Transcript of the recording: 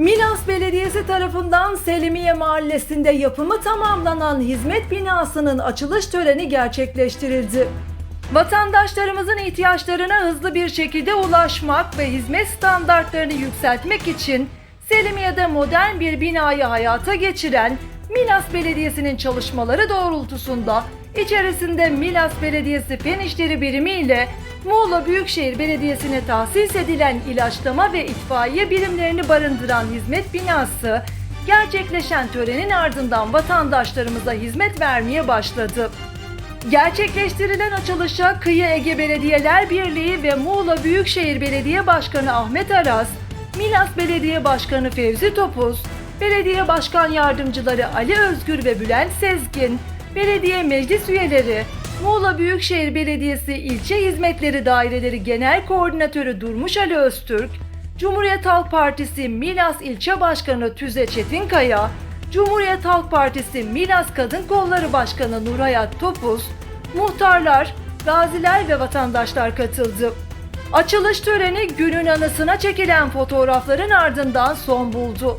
Milas Belediyesi tarafından Selimiye Mahallesi'nde yapımı tamamlanan hizmet binasının açılış töreni gerçekleştirildi. Vatandaşlarımızın ihtiyaçlarına hızlı bir şekilde ulaşmak ve hizmet standartlarını yükseltmek için Selimiye'de modern bir binayı hayata geçiren Milas Belediyesi'nin çalışmaları doğrultusunda içerisinde Milas Belediyesi Fen İşleri Birimi ile Muğla Büyükşehir Belediyesi'ne tahsis edilen ilaçlama ve itfaiye birimlerini barındıran hizmet binası gerçekleşen törenin ardından vatandaşlarımıza hizmet vermeye başladı. Gerçekleştirilen açılışa Kıyı Ege Belediyeler Birliği ve Muğla Büyükşehir Belediye Başkanı Ahmet Aras, Milas Belediye Başkanı Fevzi Topuz, Belediye Başkan Yardımcıları Ali Özgür ve Bülent Sezgin, Belediye Meclis Üyeleri, Muğla Büyükşehir Belediyesi İlçe Hizmetleri Daireleri Genel Koordinatörü Durmuş Ali Öztürk, Cumhuriyet Halk Partisi Milas İlçe Başkanı Tüze Çetinkaya, Cumhuriyet Halk Partisi Milas Kadın Kolları Başkanı Nurhayat Topuz, muhtarlar, gaziler ve vatandaşlar katıldı. Açılış töreni günün anısına çekilen fotoğrafların ardından son buldu.